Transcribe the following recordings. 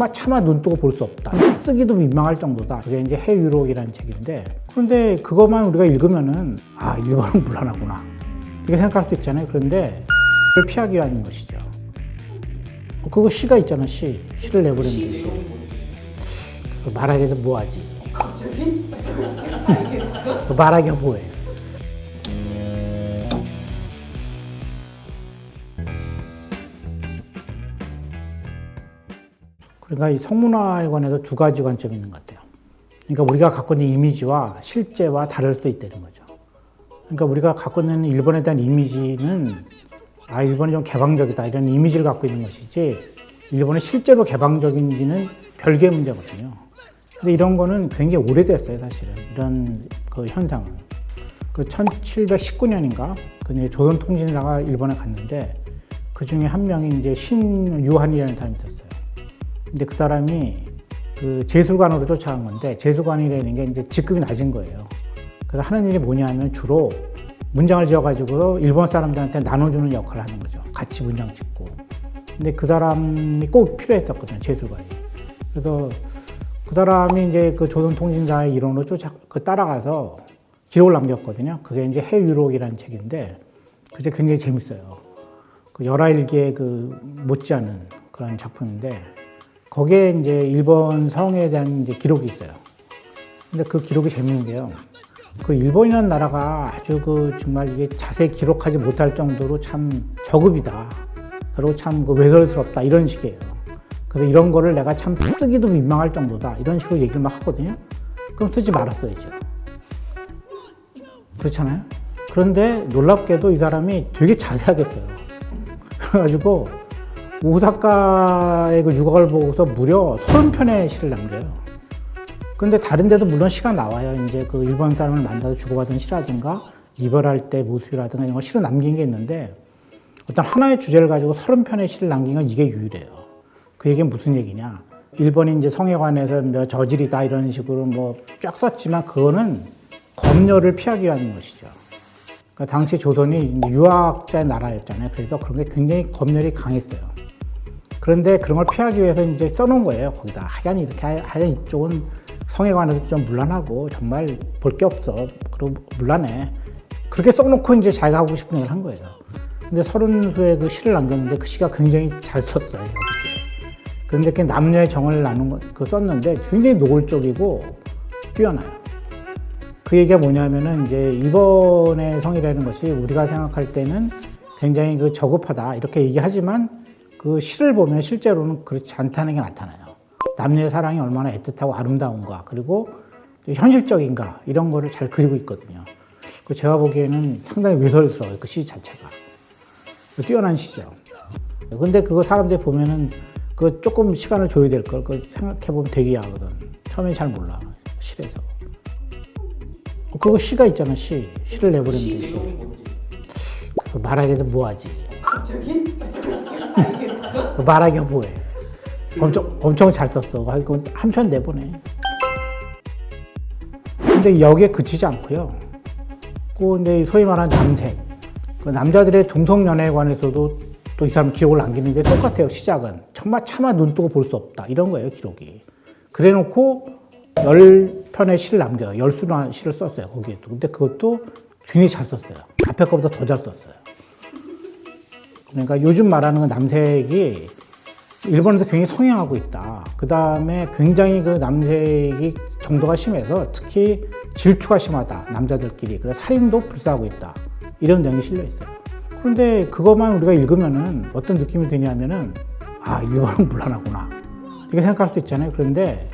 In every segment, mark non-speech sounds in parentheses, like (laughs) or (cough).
차마 차마 눈 뜨고 볼 수 없다. 쓰기도 민망할 정도다. 그게 이제 해유록이라는 책인데 그런데 그것만 우리가 읽으면은 아 일본은 물러나구나 이렇게 생각할 수 있잖아요. 그런데 그걸 피하기 위한 것이죠. 그거 시가 있잖아 시 시를 내버리는 거지. 그거 말하기도 뭐하지. 갑자기? 그거 말하기가 뭐해. 그러니까 이 성문화에 관해서 두 가지 관점이 있는 것 같아요. 그러니까 우리가 갖고 있는 이미지와 실제와 다를 수 있다는 거죠. 그러니까 우리가 갖고 있는 일본에 대한 이미지는 아 일본이 좀 개방적이다 이런 이미지를 갖고 있는 것이지 일본이 실제로 개방적인지는 별개의 문제거든요. 근데 이런 거는 굉장히 오래됐어요, 사실은. 이런 그 현상은. 그 1719년인가 그 이제 조선통신사가 일본에 갔는데 그 중에 한 명이 이제 신유한이라는 사람이 있었어요. 근데 그 사람이 그 재술관으로 쫓아간 건데 재술관이라는 게 이제 직급이 낮은 거예요. 그래서 하는 일이 뭐냐면 주로 문장을 지어가지고 일본 사람들한테 나눠주는 역할을 하는 거죠. 같이 문장 짓고. 근데 그 사람이 꼭 필요했었거든요. 재술관이. 그래서 그 사람이 이제 그 조선 통신사의 일원으로 쫓아 그 따라가서 기록을 남겼거든요. 그게 이제 해유록이라는 책인데 그게 굉장히 재밌어요. 그 열아일기의 그 못지않은 그런 작품인데 거기에 이제 일본 성에 대한 이제 기록이 있어요. 근데 그 기록이 재밌는 게요. 그 일본이라는 나라가 아주 그 정말 이게 자세히 기록하지 못할 정도로 참 저급이다. 그리고 참 그 외설스럽다. 이런 식이에요. 그래서 이런 거를 내가 참 쓰기도 민망할 정도다. 이런 식으로 얘기를 막 하거든요. 그럼 쓰지 말았어야죠. 그렇잖아요? 그런데 놀랍게도 이 사람이 되게 자세하게 써요. (laughs) 그래가지고 오사카의 그 유곽을 보고서 무려 30편의 시를 남겨요. 근데 다른 데도 물론 시가 나와요. 이제 그 일본 사람을 만나서 주고받은 시라든가 이별할 때 모습이라든가 이런 걸 시로 남긴 게 있는데 어떤 하나의 주제를 가지고 30편의 시를 남긴 건 이게 유일해요. 그 얘기는 무슨 얘기냐. 일본이 이제 성에 관해서 뭐 저질이다 이런 식으로 뭐 쫙 썼지만 그거는 검열을 피하기 위한 것이죠. 그러니까 당시 조선이 유학자의 나라였잖아요. 그래서 그런 게 굉장히 검열이 강했어요. 그런데 그런 걸 피하기 위해서 이제 써놓은 거예요. 거기다 하얀 이렇게 하얀 이쪽은 성에 관해서 좀 물란하고 정말 볼 게 없어. 그리고 물란해. 그렇게 써놓고 이제 자기가 하고 싶은 얘기를 한 거예요. 근데 서른수에 그 시를 남겼는데 그 시가 굉장히 잘 썼어요. 그런데 그 남녀의 정을 나눈 거, 그 썼는데 굉장히 노골적이고 뛰어나요. 그 얘기가 뭐냐면은 이제 일본의 성이라는 것이 우리가 생각할 때는 굉장히 그 저급하다 이렇게 얘기하지만 그 시를 보면 실제로는 그렇지 않다는 게 나타나요. 남녀의 사랑이 얼마나 애틋하고 아름다운가 그리고 현실적인가 이런 거를 잘 그리고 있거든요. 그 제가 보기에는 상당히 외설스러워요. 그 시 자체가. 뛰어난 시죠. 근데 그거 사람들이 보면은 그 조금 시간을 줘야 될 걸. 그 생각해 보면 되게 야하거든. 처음엔 잘 몰라. 실에서. 그거 시가 있잖아, 시. 시를 내버리는. 내용이 뭔지. 그 말하기도 뭐하지. 갑자기? 아? 그 말하기가 뭐해. 엄청, 엄청 잘 썼어. 한편 내보내. 근데 여기에 그치지 않고요. 그 근데 소위 말하는 남색. 그 남자들의 동성연애에 관해서도 또 이 사람 기록을 남기는데 똑같아요. 시작은. 정말 차마 눈 뜨고 볼 수 없다. 이런 거예요, 기록이. 그래 놓고 열 편의 시를 남겨요. 열 수나 시를 썼어요, 거기에도. 근데 그것도 굉장히 잘 썼어요. 앞에 거보다 더 잘 썼어요. 그러니까 요즘 말하는 그 남색이 일본에서 굉장히 성행하고 있다. 그 다음에 굉장히 그 남색이 정도가 심해서 특히 질투가 심하다. 남자들끼리. 그래서 살인도 불사하고 있다. 이런 내용이 실려 있어요. 그런데 그것만 우리가 읽으면은 어떤 느낌이 드냐면은 아, 일본은 물러나구나. 이렇게 생각할 수도 있잖아요. 그런데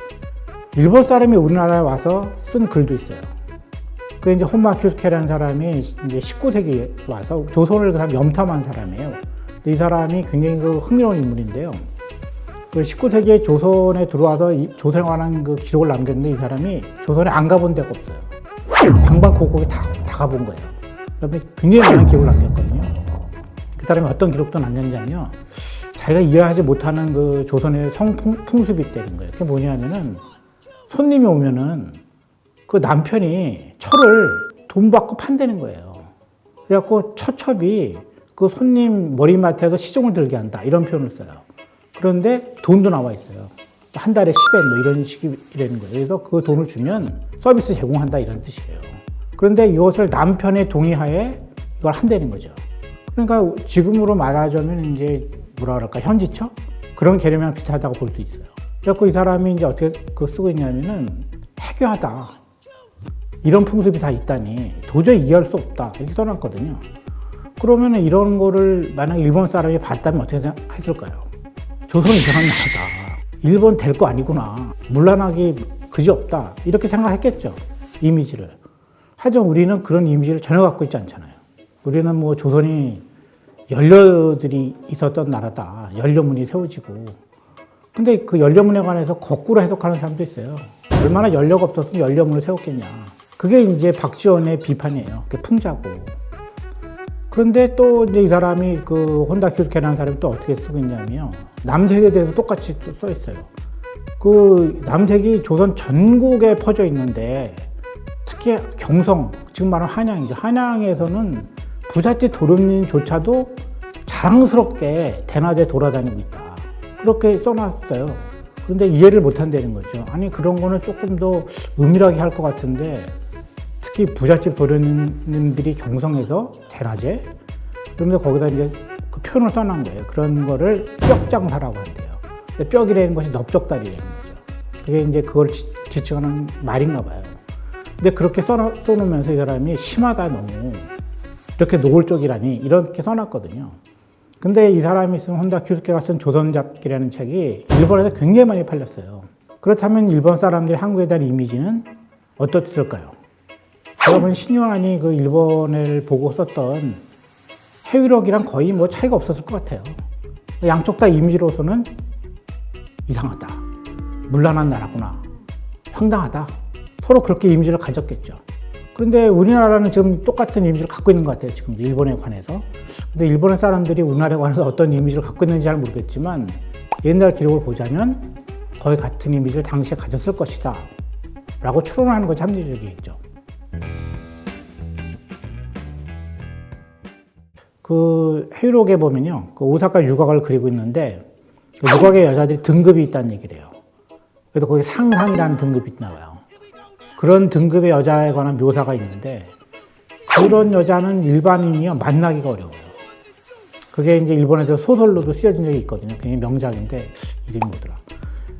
일본 사람이 우리나라에 와서 쓴 글도 있어요. 그 이제 혼마 큐스케라는 사람이 이제 19세기에 와서 조선을 그 사람 염탐한 사람이에요. 이 사람이 굉장히 그 흥미로운 인물인데요. 그 19세기에 조선에 들어와서 이 조선에 관한 그 기록을 남겼는데 이 사람이 조선에 안 가본 데가 없어요. 방방곡곡에 다, 다 가본 거예요. 그러면 굉장히 많은 기록을 남겼거든요. 그 사람이 어떤 기록도 남겼냐면요. 자기가 이해하지 못하는 그 조선의 성풍습이 있다는 거예요. 그게 뭐냐면은 손님이 오면은 그 남편이 철을 돈 받고 판다는 거예요. 그래갖고 처첩이 그 손님 머리맡에서 시종을 들게 한다. 이런 표현을 써요. 그런데 돈도 나와 있어요. 한 달에 10엔 뭐 이런 식이라는 거예요. 그래서 그 돈을 주면 서비스 제공한다 이런 뜻이에요. 그런데 이것을 남편의 동의하에 이걸 한다는 거죠. 그러니까 지금으로 말하자면 이제 뭐라 그럴까 현지처 그런 개념이랑 비슷하다고 볼 수 있어요. 그래서 이 사람이 이제 어떻게 그 쓰고 있냐면은 해교하다 이런 풍습이 다 있다니 도저히 이해할 수 없다 이렇게 써놨거든요. 그러면은 이런 거를 만약 일본 사람이 봤다면 어떻게 생각했을까요? 조선 이상한 나라다. 일본 될 거 아니구나. 물란하기 그지 없다. 이렇게 생각했겠죠. 이미지를. 하지만 우리는 그런 이미지를 전혀 갖고 있지 않잖아요. 우리는 뭐 조선이 연료들이 있었던 나라다. 연료문이 세워지고. 근데 그 연료문에 관해서 거꾸로 해석하는 사람도 있어요. 얼마나 연료가 없었으면 연료문을 세웠겠냐. 그게 이제 박지원의 비판이에요. 그게 풍자고. 그런데 또 이제 이 사람이 그 혼다 큐스케라는 사람이 또 어떻게 쓰고 있냐면요. 남색에 대해서 똑같이 또써 있어요. 그 남색이 조선 전국에 퍼져 있는데 특히 경성, 지금 말하는 한양이죠. 한양에서는 부잣집 도련님조차도 자랑스럽게 대낮에 돌아다니고 있다. 그렇게 써놨어요. 그런데 이해를 못 한다는 거죠. 아니, 그런 거는 조금 더 은밀하게 할 것 같은데 특히 부잣집 도련님들이 경성에서 대낮에 그러면서 거기다 이제 그 표현을 써놓은 거예요. 그런 거를 뼈장사라고 한대요. 근데 뼈기라는 것이 넓적다리라는 거죠. 그게 이제 그걸 지, 지칭하는 말인가 봐요. 근데 그렇게 써, 써놓으면서 이 사람이 심하다 너무 이렇게 노골적이라니 이렇게 써놨거든요. 근데 이 사람이 쓴 혼다 큐스케가 쓴 조선잡기라는 책이 일본에서 굉장히 많이 팔렸어요. 그렇다면 일본 사람들이 한국에 대한 이미지는 어떻을까요? 여러분 신요한이 그 일본을 보고 썼던 해위력이랑 거의 뭐 차이가 없었을 것 같아요. 양쪽 다 이미지로서는 이상하다. 물란한 나라구나. 황당하다. 서로 그렇게 이미지를 가졌겠죠. 그런데 우리나라는 지금 똑같은 이미지를 갖고 있는 것 같아요. 지금 일본에 관해서. 근데 일본의 사람들이 우리나라에 관해서 어떤 이미지를 갖고 있는지 잘 모르겠지만 옛날 기록을 보자면 거의 같은 이미지를 당시에 가졌을 것이다. 라고 추론하는 것이 합리적이겠죠. 그 해유록에 보면요. 그 오사카 유곽을 그리고 있는데 그 유곽의 여자들이 등급이 있다는 얘기를 해요. 그래서 거기 상상이라는 등급이 나와요. 그런 등급의 여자에 관한 묘사가 있는데 그런 여자는 일반인이요 만나기가 어려워요. 그게 이제 일본에서 소설로도 쓰여진 적이 있거든요. 굉장히 명작인데 이름이 뭐더라.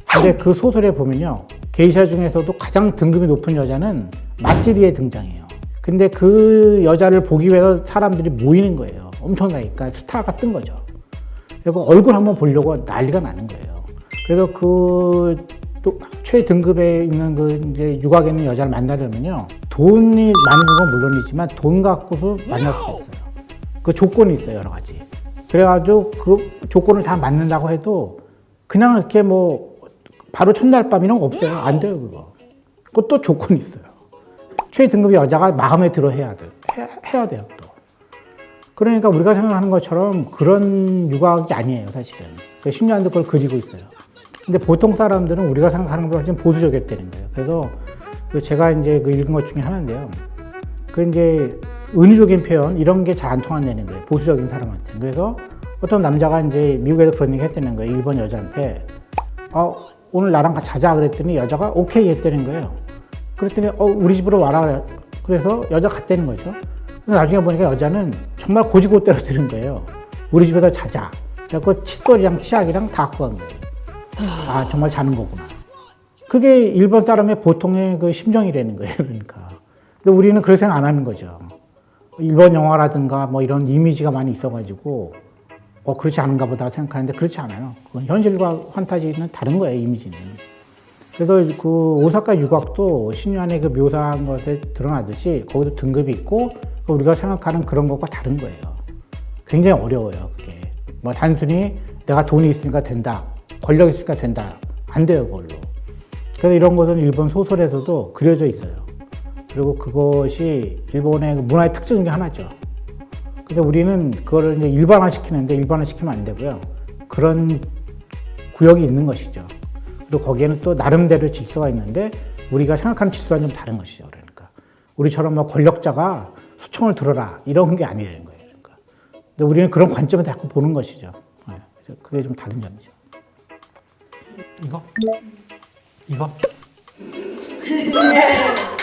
근데 그 소설에 보면요. 게이샤 중에서도 가장 등급이 높은 여자는 마찌리에 등장해요. 근데 그 여자를 보기 위해서 사람들이 모이는 거예요. 엄청나게. 그러니까 스타가 뜬 거죠. 그리고 얼굴 한번 보려고 난리가 나는 거예요. 그래서 그, 또 최등급에 있는 그 이제 유곽에 있는 여자를 만나려면요. 돈이 많은 건 물론이지만 돈 갖고서 만날 수가 있어요. 그 조건이 있어요. 여러 가지. 그래가지고 그 조건을 다 맞는다고 해도 그냥 이렇게 뭐 바로 첫날 밤 이런 거 없어요. 안 돼요, 그거. 그것도 조건이 있어요. 최등급의 여자가 마음에 들어 해야 돼. 해, 해야 돼요, 또. 그러니까 우리가 생각하는 것처럼 그런 유곽이 아니에요, 사실은. 그 심리학도 그걸 그리고 있어요. 근데 보통 사람들은 우리가 생각하는 것보다 좀 보수적이었다는 거예요. 그래서 그 제가 이제 그 읽은 것 중에 하나인데요. 그 이제 은유적인 표현, 이런 게 잘 안 통한다는 거예요. 보수적인 사람한테. 그래서 어떤 남자가 이제 미국에서 그런 얘기 했다는 거예요. 일본 여자한테. 어, 오늘 나랑 같이 자자 그랬더니 여자가 오케이 했다는 거예요. 그랬더니 어, 우리 집으로 와라 그래. 그래서 여자 갔다는 거죠. 나중에 보니까 여자는 정말 고지고대로 들은 거예요. 우리 집에서 자자. 그래서 칫솔이랑 치약이랑 다 갖고 간 거예요. 아, 정말 자는 거구나. 그게 일본 사람의 보통의 그 심정이라는 거예요. 그러니까. 근데 우리는 그런 생각 안 하는 거죠. 일본 영화라든가 뭐 이런 이미지가 많이 있어가지고 어, 그렇지 않은가 보다 생각하는데 그렇지 않아요. 그건 현실과 판타지는 다른 거예요, 이미지는. 그래서 그 오사카 유곽도 신유한의 그 묘사한 것에 드러나듯이 거기도 등급이 있고 우리가 생각하는 그런 것과 다른 거예요. 굉장히 어려워요, 그게. 뭐 단순히 내가 돈이 있으니까 된다. 권력 있으니까 된다. 안 돼요, 그걸로. 그래서 이런 것은 일본 소설에서도 그려져 있어요. 그리고 그것이 일본의 그 문화의 특징 중에 하나죠. 근데 우리는 그거를 이제 일반화 시키는데 일반화 시키면 안 되고요. 그런 구역이 있는 것이죠. 그리고 거기에는 또 나름대로 질서가 있는데 우리가 생각하는 질서는 좀 다른 것이죠. 그러니까 우리처럼 뭐 권력자가 수청을 들어라 이런 게 아니라는 거예요. 그러니까. 근데 우리는 그런 관점을 자꾸 보는 것이죠. 네. 그래서 그게 좀 다른 점이죠. 이거? 이거? (laughs) (laughs)